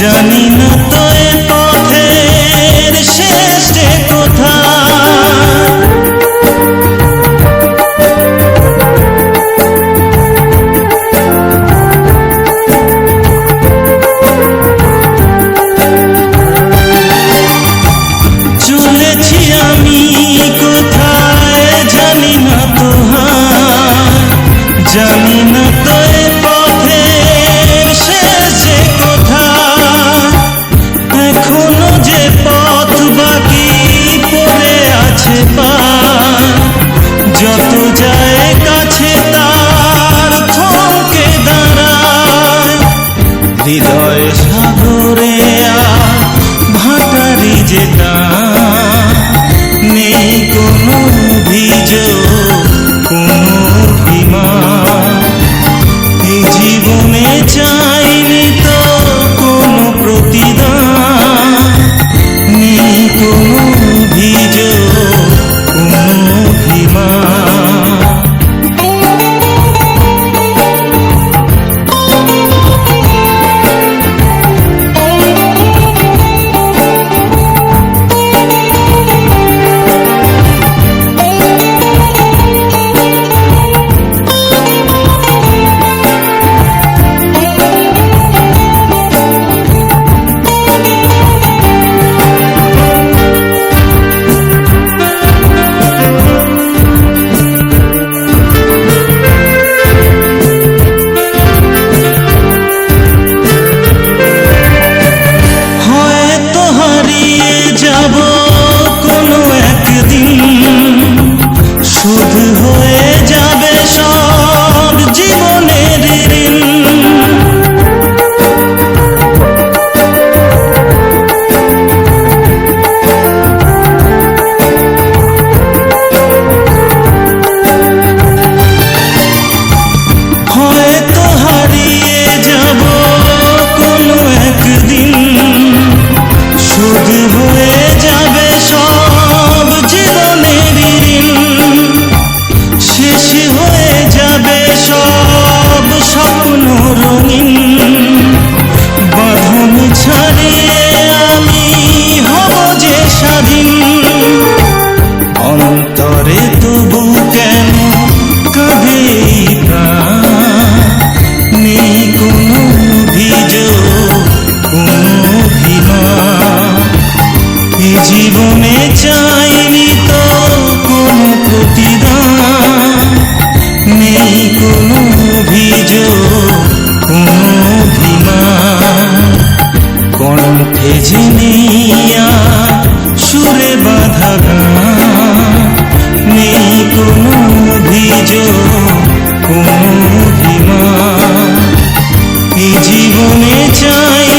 জানি না জয় সাগরে আর ভাটারি যে নেই কোনো অভিযোগ কোনো অভিমান। জীবনে চাই।